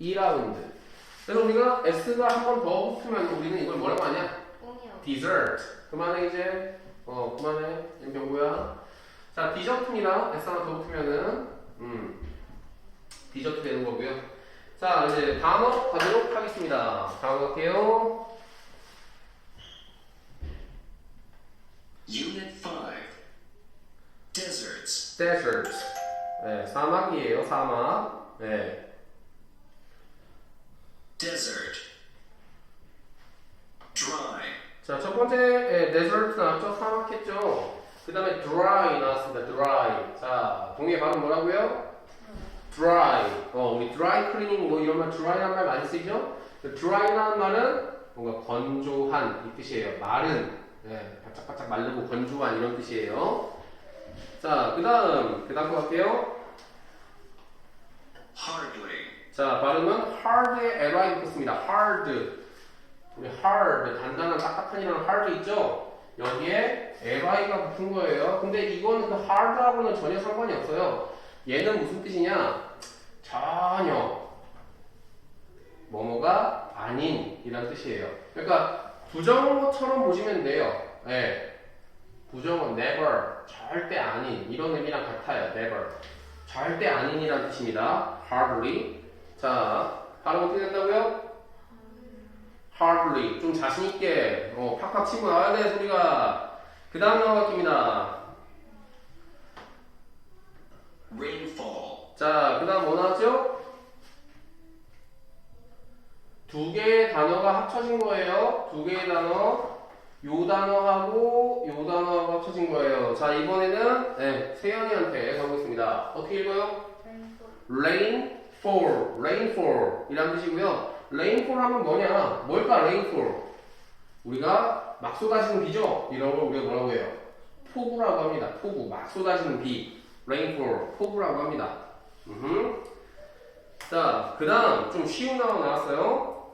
2라운드. 그래서 우리가 S가 한 번 더 붙으면 우리는 이걸 뭐라고 하냐? dessert. 그만해 이제. 어, 그만해. 임병구야. 자, 디저트입니다. S 하나 더 붙으면은 음, 디저트 되는 거고요. 자, 이제 단어 가도록 하겠습니다. 단어 갈게요. Unit 5 Deserts. desert. 네, 사막이에요. 사막. 네. Desert. Dry. 자, 첫 번째 예, desert 나왔죠? 사막했죠? 그 다음에 dry 나왔습니다. dry. 자, 동의 발음 뭐라고요? dry. 어, 우리 dry cleaning 뭐 이런 말 dry란 말 많이 쓰죠? 그 dry라는 말은 뭔가 건조한 이 뜻이에요. 마른. 예, 바짝바짝 마르고 건조한 이런 뜻이에요. 자, 그 다음, 그 다음 거 갈게요. Hardly. 자, 발음은 hard에 ly 붙습니다. hard. 우리 hard, 단단한 딱딱한이라는 hard 있죠? 여기에 ly가 붙은 거예요. 근데 이거는 그 hard하고는 전혀 상관이 없어요. 얘는 무슨 뜻이냐? 전혀 뭐뭐가 아닌 이란 뜻이에요. 그러니까 부정어처럼 보시면 돼요. 예. 부정어 never, 절대 아닌 이런 의미랑 같아요. never. 절대 아닌이란 뜻입니다. hardly. 자, 발음 어떻게 된다고요? hardly. 좀 자신있게, 어, 팍팍 치고 나와야 돼, 소리가. 그 다음 나와갑니다. Rainfall. 자, 그 다음 뭐 나왔죠? 두 개의 단어가 합쳐진 거예요. 두 개의 단어. 요 단어하고 요 단어하고 합쳐진 거예요. 자, 이번에는, 네, 세연이한테 가보겠습니다. 어떻게 읽어요? rain fall, rain fall 이란 뜻이고요. rain fall 하면 뭐냐? 뭘까, rain fall? 우리가 막 쏟아지는 비죠? 이런 걸 우리가 뭐라고 해요? 폭우라고 합니다. 폭우, 막 쏟아지는 비. rain fall, 폭우라고 합니다. 음흠. 자, 그 다음 좀 쉬운 단어 나왔어요.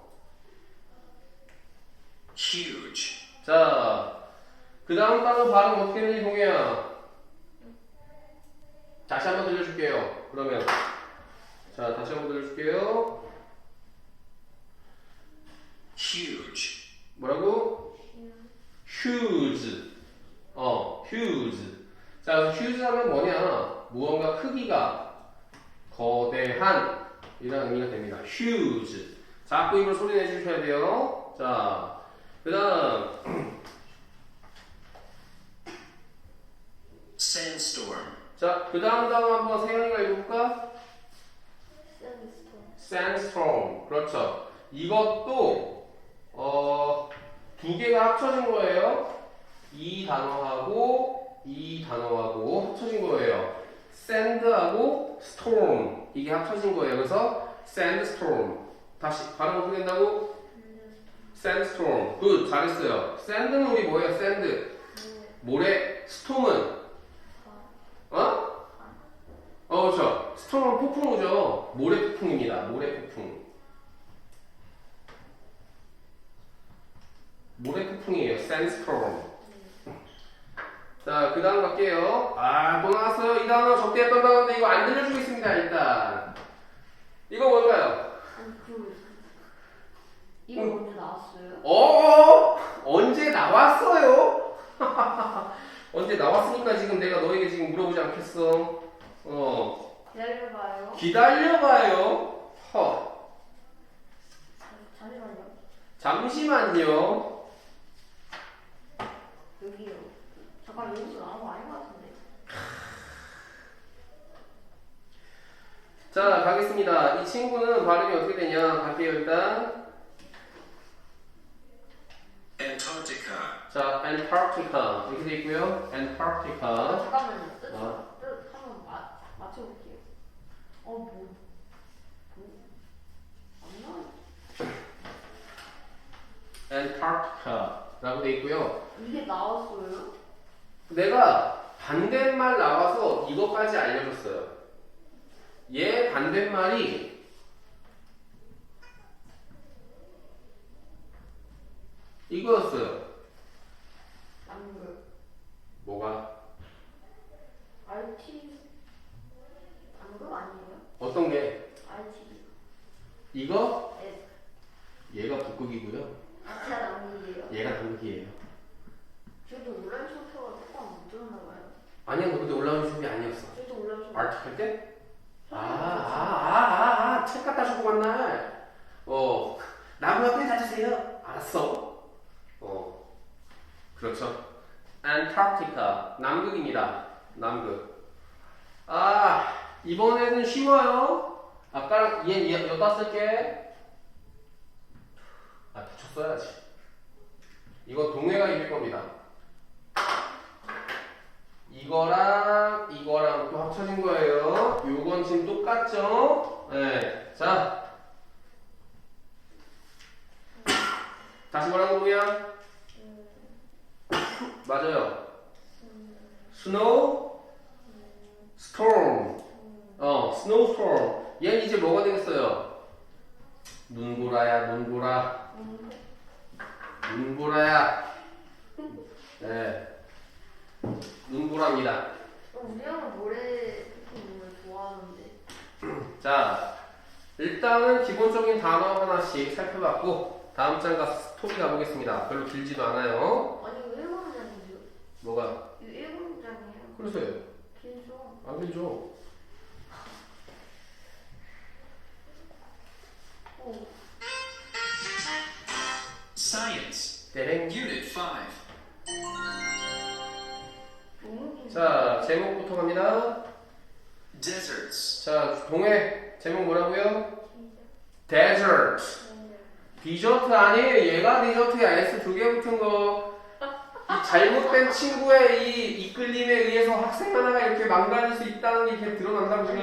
Huge. 자, 그 다음 단어 발음 어떻게 되는지 동해야. 다시 한번 들려줄게요. 그러면. 자, 다시 한번 들려줄게요. Huge. 뭐라고? huge. 어, huge. 자, huge 하면 뭐냐? 무언가 크기가 거대한 이라는 의미가 됩니다. huge. 자꾸 입으로 소리 내주셔야 돼요. 자, 그 다음. Sandstorm. 자, 그 다음 단어 한번 세연이가 읽어볼까? Sandstorm. 그렇죠. 이것도, 어, 두 개가 합쳐진 거예요. 이 단어하고 이 단어하고 합쳐진 거예요. sand하고 storm. 이게 합쳐진 거예요. 그래서 sandstorm. 다시, 발음 어떻게 된다고? sandstorm. 굿, 잘했어요. sand는 우리 뭐예요? sand. 모래, storm은 어? 어, 그렇죠. 스톰은 폭풍우죠. 모래 폭풍입니다. 모래 폭풍. 모래 폭풍이에요. sandstorm. 자, 그 다음 갈게요. 아, 또 나왔어요. 이 단어 적대했던 단어인데 이거 안 들려주겠습니다, 일단. 이거? 아니 그 이거 응. 언제 나왔어요? 어? 언제 나왔어요? 언제 나왔으니까 지금 내가 너에게 지금 물어보지 않겠어. 어. 기다려봐요. 기다려봐요. 허. 잠- 잠시만요. 잠시만요. 여기요. 잠깐 여기서 나온 거 아닌 것 같은데. 자, 가겠습니다. 이 친구는 발음이 어떻게 되냐? 갈게요, 일단. Antarctica. 자, Antarctica. 이렇게 돼 있고요. Antarctica. 잠깐만요. 뜻, 어. 맞 맞춰볼게요. 어 뭐? 뭐? 안 나와. Antarctica라고 돼 있고요. 이게 나왔어요? 내가 반대말 나와서 이것까지 알려줬어요. 얘 반대말이 이거였어요. 남극. 뭐가? RT. 남극 아니에요? 어떤 게? RT. 이거 S. 얘가 북극이고요. 아치아 남극이에요. 얘가 남극이에요. 저도 온라인 수업해가 조금 못 들었나 봐요. 아니야, 너 근데 올라오는 수업이 아니었어. 저도 온라인 수업. 아르틱 할 때? 아, 아, 아, 아, 아, 책 갖다 주고 간 날. 어, 나무 옆에 가주세요. 알았어. 어, 그렇죠. 안타르티카, 남극입니다. 남극. 아, 이번에는 쉬워요. 아까 얘, 얘, 여기다 쓸게. 아, 붙였어야지. 이거 동해가 이길 겁니다. 이거랑 이거랑 또 합쳐진 거예요. 요건 지금 똑같죠? 네. 자. 다시 뭐라고 보면? 맞아요. 스노우, 스톰. 어, 스노우 스톰. 얘는 이제 뭐가 되겠어요? 눈보라야, 눈보라. 눈보라야. 네. 눈보라입니다. 우리 형은 모래 좋아하는데. 자, 일단은 기본적인 단어 하나씩 살펴봤고 다음 장 가서 스토리 가보겠습니다. 별로 길지도 않아요. 아니 이거 일곱 문장이죠? 뭐가? 이거 일곱 문장이에요. 그러세요. 길죠? 안 길죠? Science. 땡. Unit 5. 너무 긴. 자, 제목부터 갑니다. Deserts. 자, 동해 제목 뭐라고요? Desert. 디저트 아니에요. 얘가 디저트야. S 두 개 붙은 거. 이 잘못된 친구의 이 이끌림에 의해서 학생 하나가 이렇게 망가질 수 있다는 게 이렇게 드러난다고 지금.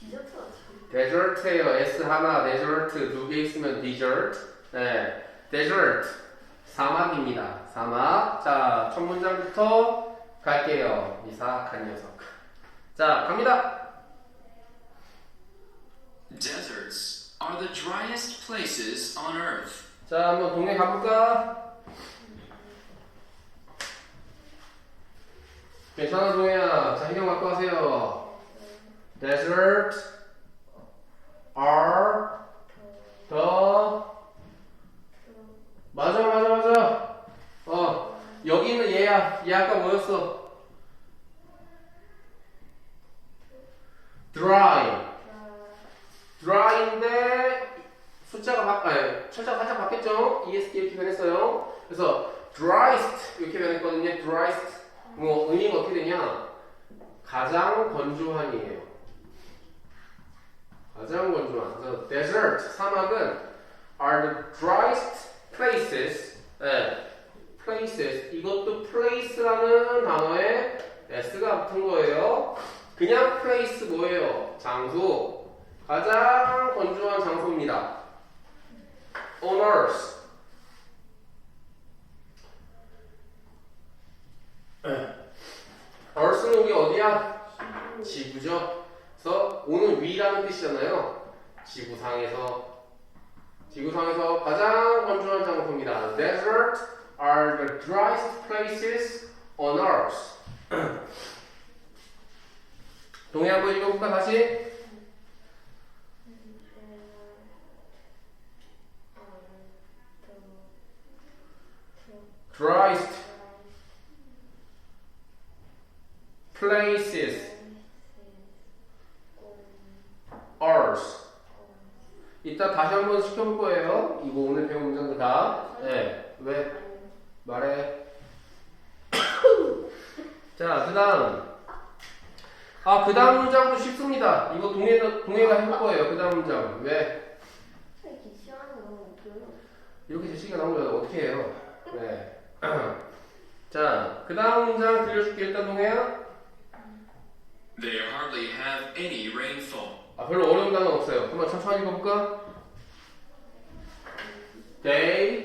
디저트가 지금. 데저트예요. S 하나, 데저트 두 개 있으면 디저트. 네, 데저트 사막입니다. 사막. 자, 첫 문장부터 갈게요. 이 사악한 녀석. 자, 갑니다. Deserts are the driest places on Earth. 자, 한번 동해 가볼까? 괜찮아, 동해야. 자, 해경 갖고 하세요. Desert are the 맞아, 맞아, 맞아. 어, 여기는 얘야. 얘 아까 뭐였어? dry. dry인데 숫자가 바, 아니, 철자가 살짝 바뀌었죠? EST 이렇게 변했어요. 그래서 driest 이렇게 변했거든요. driest. 뭐 의미가 어떻게 되냐? 가장 건조한이에요. 가장 건조한. 그래서 desert 사막은 are the driest places. 네. places 이것도 place라는 단어에 s가 붙은 거예요. 그냥 place 뭐예요? 장소. 가장 건조한 장소입니다. on earth. earth는 우리 어디야? 지구죠. 그래서 오는 위라는 뜻이잖아요. 지구상에서 지구상에서 가장 건조한 장소입니다. Desert are the driest places on earth. 동해 한번 읽어볼까 다시? driest places earth. 이따 다시 한번 시켜볼 거예요. 이거 오늘 배운 문장들 다. 네. 왜? 말해. 자, 그 다음. 아, 그 다음 문장도 쉽습니다. 이거 동해, 동해가 해볼 거예요. 그 다음 문장. 왜? 이렇게 시간이 너무 없어요. 이렇게 제시가 나오면 어떻게 해요? 네. 자, 그 다음 문장 들려줄게. 일단 동해야. They hardly have any rainfall. 아, 별로 어려운 단어 없어요. 한번 천천히 읽어볼까? They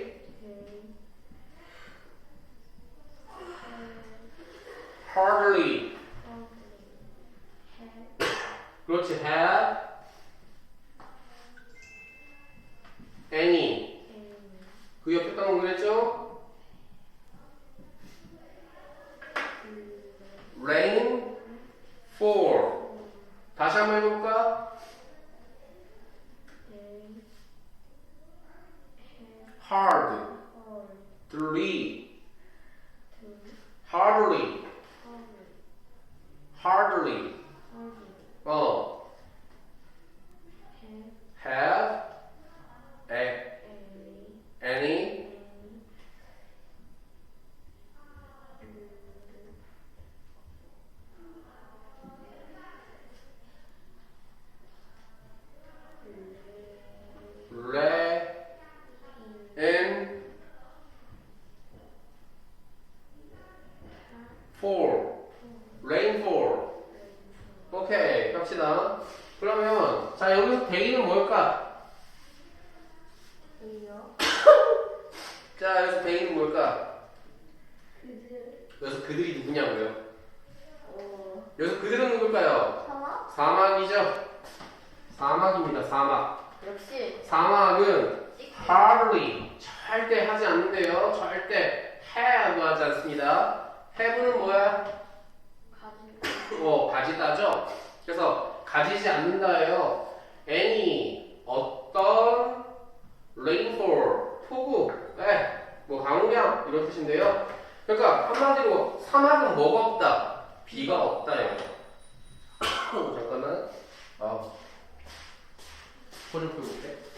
hardly 그렇지 have any 그 옆에 단어 뭐랬죠? rain fall 다시 한번 해볼까? hard, 둘, hardly, 헐, hardly. 헐, 어, 해, have a, 엘리, any, 엘리, re, in, for, rainfall. 오케이, 갑시다. 그러면, 자, 여기서 대기는 뭘까? 이요, 자, 여기서 대기는 뭘까? 여기서 그들이 누구냐고요? 어, 여기서 그들은 누굴까요? 사막? 사막이죠? 사막입니다, 사막. 역시, 사막은 찍, hardly, 절대 하지 않는데요. 절대 have 하지 않습니다. have는 뭐야? 가지고, 어, 가지다죠? 그래서 가지지 않는다예요. any, 어떤, rainfall, 폭우, 네, 뭐 강우량 이런 뜻인데요. 그러니까 한마디로 사막은 뭐가 없다? 비가 없다예요. 잠깐만. 아, 코를 풀고 올게.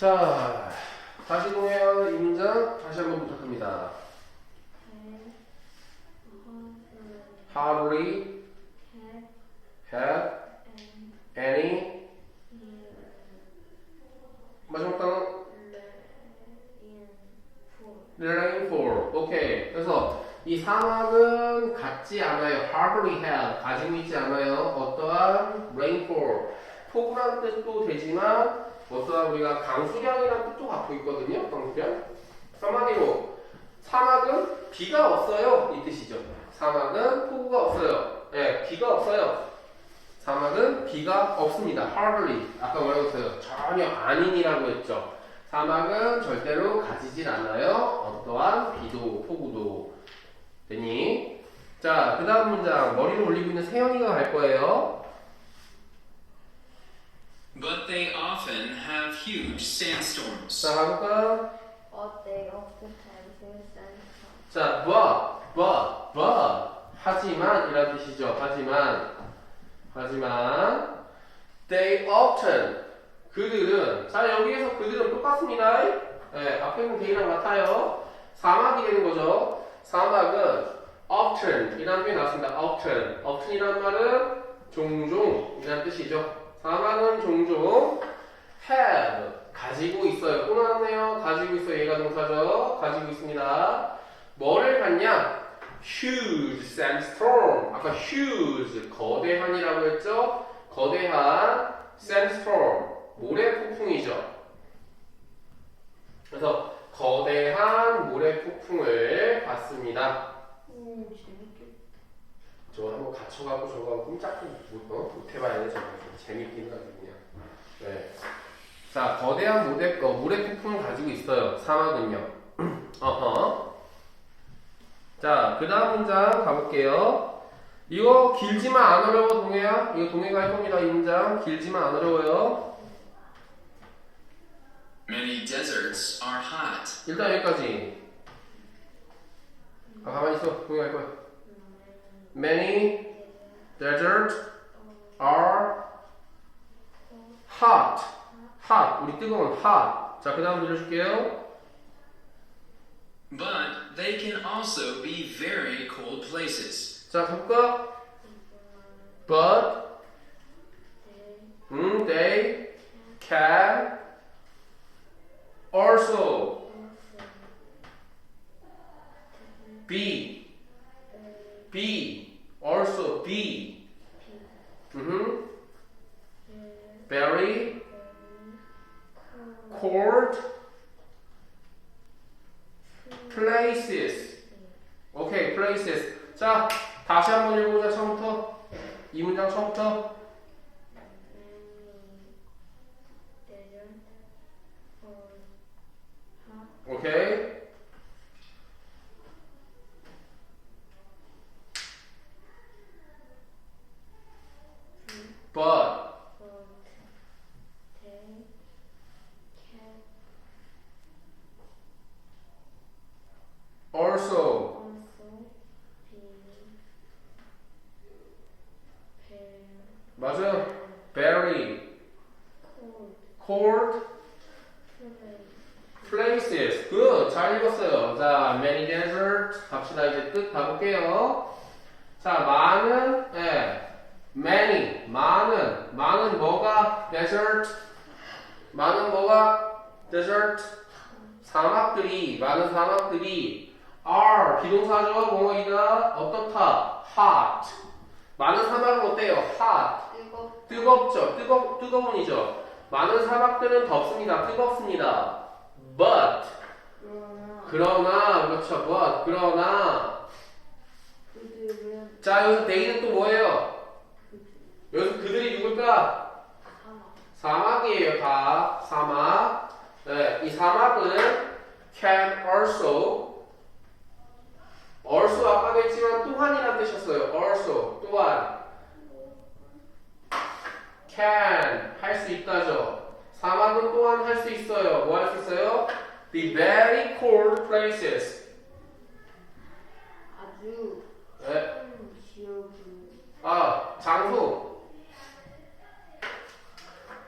자, 다시. 이 문장 다시 한번 부탁합니다. 해, 헐, Hardly 해, have 엔, any 인, 마지막 단어 rainfall. 오케이. 그래서 이 사막은 갖지 않아요. hardly have 가지고 있지 않아요. 어떠한 rainfall. 폭우라는 뜻도 되지만 어떠한 우리가 강수량이라는 뜻도 갖고 있거든요. 강수량. 한마디로 사막은 비가 없어요. 이 뜻이죠. 사막은 폭우가 없어요. 예, 비가 없어요. 사막은 비가 없습니다. hardly. 아까 뭐라고 했어요? 전혀 아닌이라고 했죠. 사막은 절대로 가지질 않아요. 어떠한 비도 폭우도 되니. 자, 그 다음 문장. 머리를 올리고 있는 세연이가 갈 거예요. But they often have huge sandstorms. 자, 가볼까? But they often have huge sandstorms. 자, but, but, but. 하지만, 이란 뜻이죠. 하지만. 하지만. They often. 그들은. 자, 여기에서 그들은 똑같습니다. 네, 앞에 있는 they랑 같아요. 사막이 되는 거죠. 사막은 often. 이라는 표현이 나왔습니다. often. often이란 말은 종종. 이라는 뜻이죠. 사막은 종종 have. 가지고 있어요. 또 나왔네요. 가지고 있어요. 얘가 동사죠. 가지고 있습니다. 뭐를 갖냐? huge sandstorm. 아까 huge 거대한이라고 했죠? 거대한 sandstorm 모래 폭풍이죠. 그래서 거대한 모래 폭풍을 봤습니다. 오, 재밌겠다. 저 한번 갇혀가고 저거 꼼짝도 못, 어? 못 해봐야 돼. 저거 재밌긴 하지 그냥. 네. 자, 거대한 모래, 어, 모래 폭풍을 가지고 있어요. 사막은요. 어허. 자, 그 다음 문장 가볼게요. 이거 길지만 안 어려워, 동해야. 이거 동해가 할 겁니다, 이 문장. 길지만 안 어려워요. Many deserts are hot. 일단 여기까지. 아, 가만히 있어. 동해 할 거야. Many deserts are hot. hot. 우리 뜨거운 hot. 자, 그 다음 들려줄게요. But they can also be very cold places. 자, 볼까? But 음, they can also be 음. very cold places. 오케이, places. 자, 다시 한번 읽어보자, 처음부터. 이 문장 처음부터. 오케이. but 맞아. very cold places. good. 잘 읽었어요. 자, many desert. 갑시다. 이제 뜻 가볼게요. 자, 많은, 예. many. 많은. 많은 뭐가 desert. 많은 뭐가 desert. 사막들이, 많은 사막들이 are. 비동사죠. 뭐뭐이다. 어떻다. hot. 많은 사막은 어때요? hot. 뜨겁죠. 뜨거, 뜨거운이죠. 많은 사막들은 덥습니다. 뜨겁습니다. But 그러나 그렇죠. But 그러나 자 여기서 they는 또 뭐예요? 여기서 그들이 누굴까? 사막 사막이에요. 다 사막. 네, 이 사막은 can also also 아까도 했지만 또한이라는 뜻이었어요. also 또한 can 할 수 있다죠. 사막은 또한 할 수 있어요. 뭐 할 수 있어요? The very cold places. 아주 네. 큰 지역을 아, 장소.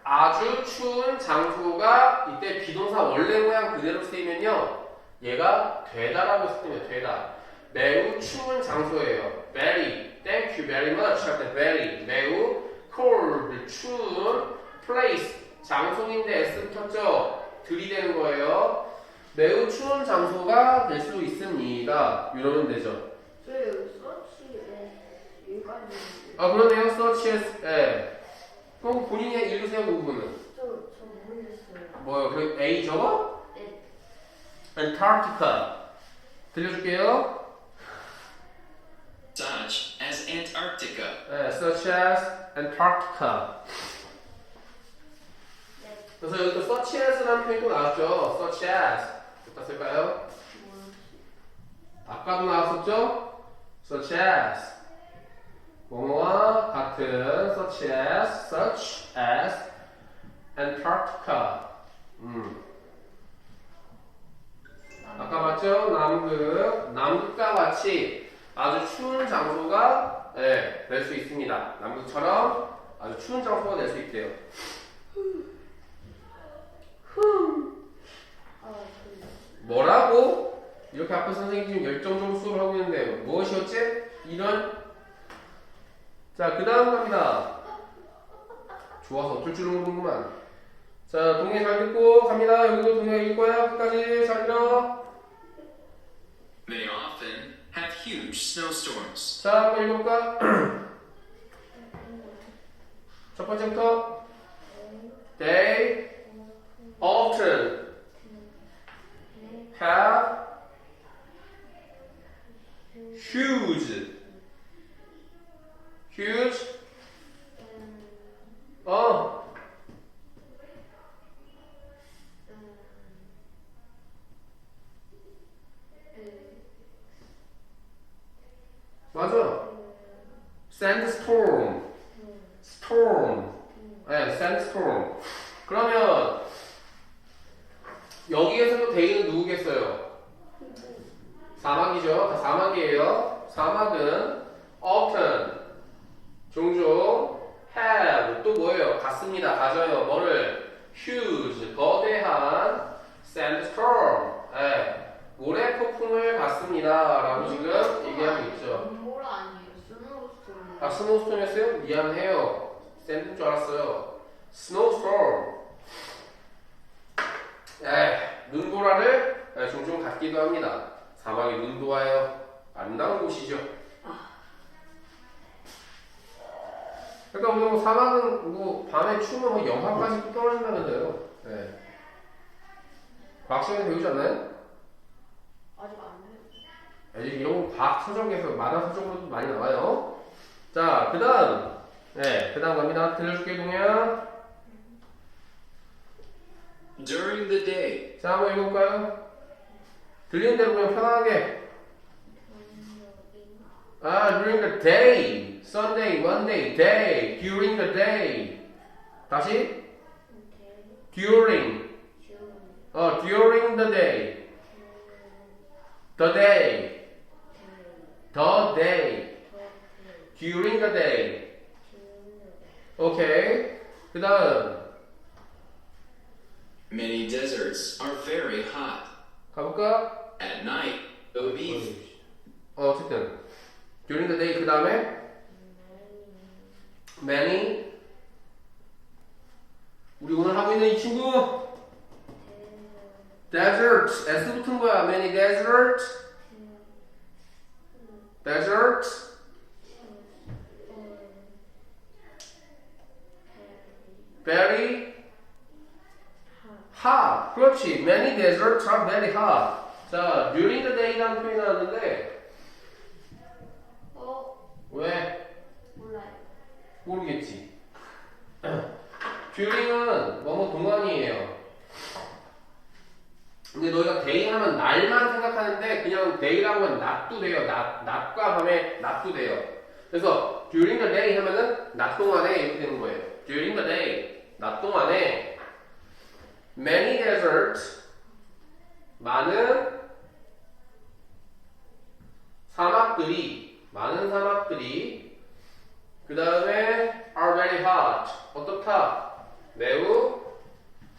아주 추운 장소가 이때 비동사 원래 모양 그대로 쓰이면요. 얘가 되다라고 쓰면 되다. 매우 추운 장소예요. very. Thank you very much. 할 때 very. 매우 cold. 추운 place. 장소인데 S 붙였죠? 들이대는 거예요. 매우 추운 장소가 될 수 있습니다. 이러면 되죠. 저 여기 서치에 여기까지 아 그러네요. such as 예. 그럼 본인이 읽으세요 그 부분은. 저저 모르겠어요 뭐요? 그 A 저거? 네. Antarctica. 들려줄게요. as Antarctica, 예, such as Antarctica. 네. 그래서 여기 또 such as라는 표현이 또 나왔죠. such as. 어디다 쓸까요? 아까도 나왔었죠? such as. 뭐뭐와 같은 such as, such as Antarctica. 음. 아까 봤죠? 남극. 남극과 같이 아주 추운 장소가 예, 될수 있습니다. 남극처럼 아주 추운 장소가 될 수 있대요. 아 그, 뭐라고? 이렇게 앞에 선생님 지금 열정적으로 수업을 하고 있는데 무엇이었지? 이런 자, 그 다음 갑니다. 좋아서 어쩔 줄은 모르는구만. 자, 동네 잘 듣고 갑니다. 여기도 동네 읽을 거야. 끝까지 잘 들어. they often have huge snowstorms. 자, 한번 읽어볼까? 첫 번째부터 They often have huge huge 어 맞아 sandstorm storm 네 sandstorm 그러면 여기에서도 대인은 누구겠어요? 사막이죠. 다 사막이에요. 사막은 often 종종 have 또 뭐예요? 갖습니다. 가져요. 뭐를 huge 거대한 sandstorm 예, 모래 폭풍을 갖습니다라고 지금 얘기하고 있죠. 뭐라 아니에요 스노우스톰 아 스노우스톰이었어요? 미안해요. 샌드인 줄 알았어요. 스노우스톰. 예, 종종 갖기도 합니다. 사막이 눈도와요. 아름다운 곳이죠. 그러니까 우리 뭐 사막은 뭐 밤에 추우면 뭐 영하까지 떨어진다면서요. 네. 과학 시간에 배우지 않나요? 아직 안 돼. 아직 이런 거 과학 서적에서 만화 서적으로도 많이 나와요. 자, 그 다음. 네, 그 다음 갑니다. 들려줄게, 동현. During the day, 자, 한번 읽어볼까요? 들리는 대로 그냥 편안하게. 아, during the day. Sunday, Monday, day. During the day. 다시. During. 어, during the day. The day. The day. During the day. 오케이. 그 다음. many deserts are very hot. 가볼까? At night, it would be 어, 어쨌든. during the day 그 다음에 many 우리 오늘 하고 있는 이 친구 desert S 붙은 거야 many desert desert very hot 그렇지 many deserts are very hot 자 during the day라는 표현이 나왔는데 어? 왜 몰라요. 모르겠지. 듀링은 뭐뭐 동안이에요. 근데 너희가 데이 하면 날만 생각하는데 그냥 데이라고 하면 낮도 돼요. 낮, 낮과 밤에 낮도 돼요. 그래서 during the day 하면은 낮 동안에 이렇게 되는 거예요. during the day 낮 동안에 many deserts 많은 사막들이 많은 사막들이 그 다음에 are very hot. 어떻다? 매우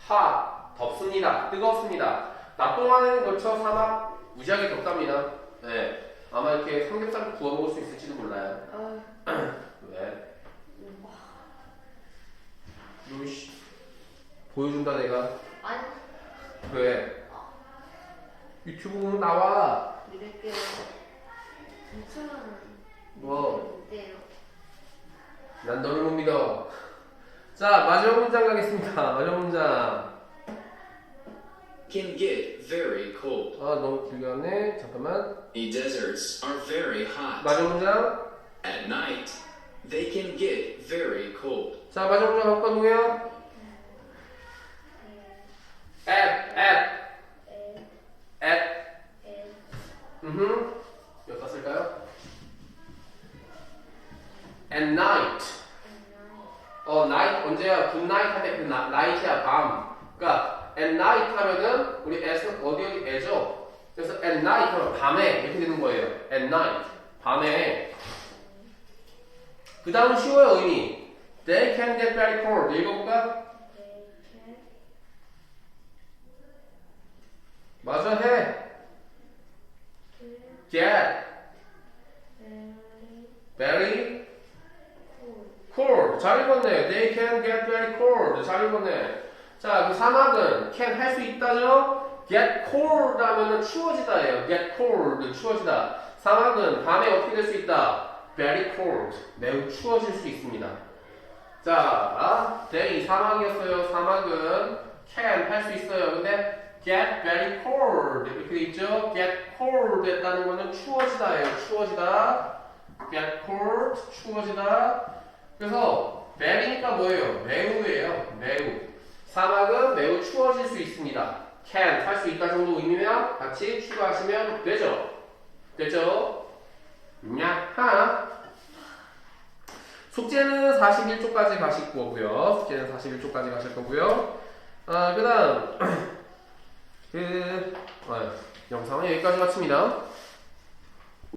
hot. 덥습니다. 뜨겁습니다. 낮 동안에는 그렇죠. 사막 무지하게 덥답니다. 네. 아마 이렇게 삼겹살 구워 먹을 수 있을지도 몰라요. 아, 왜? 요시 보여준다 내가. 아니, 왜? 유튜브 보면 나와. 유튜브는 뭐? 믿대요. 난 너를 못 믿어. 자 마지막 문장 가겠습니다. 마지막 문장. can get very cold. 아 너무 길게 왔네. 잠깐만. The deserts are very hot. 마지막 문장. At night, they can get very cold. 자 마지막 문장 갖고 누구야? At at at 음. 몇 썼을까요? at night. 어 night 언제야? good night 할때 그 나- night이야 밤. 그러니까 at night 하면은 우리 s 어디 어디 애죠. 그래서 at night 하면 밤에 이렇게 되는 거예요. at night 밤에. 그 다음 쉬워요 의미. They can get very cold. 읽어볼까? 맞아 해. Get very cold. 잘 읽었네. They can get very cold. 잘 읽었네. 자, 그 사막은 can 할 수 있다죠? Get cold 하면은 추워지다예요. Get cold 추워지다. 사막은 밤에 어떻게 될 수 있다? Very cold. 매우 추워질 수 있습니다. 자, day 사막이었어요. 사막은 can 할 수 있어요. 근데 get very cold 이렇게 돼 있죠. get cold 했다는 거는 추워지다예요. 추워지다. get cold 추워지다. 그래서 very니까 뭐예요? 매우예요. 매우. 사막은 매우 추워질 수 있습니다. can 할 수 있다 정도 의미면 같이 추가하시면 되죠. 되죠? 야하. 숙제는 41쪽까지 가실 거고요. 숙제는 41쪽까지 가실 거고요. 아, 그 다음, 그, 어, 영상은 여기까지 마칩니다.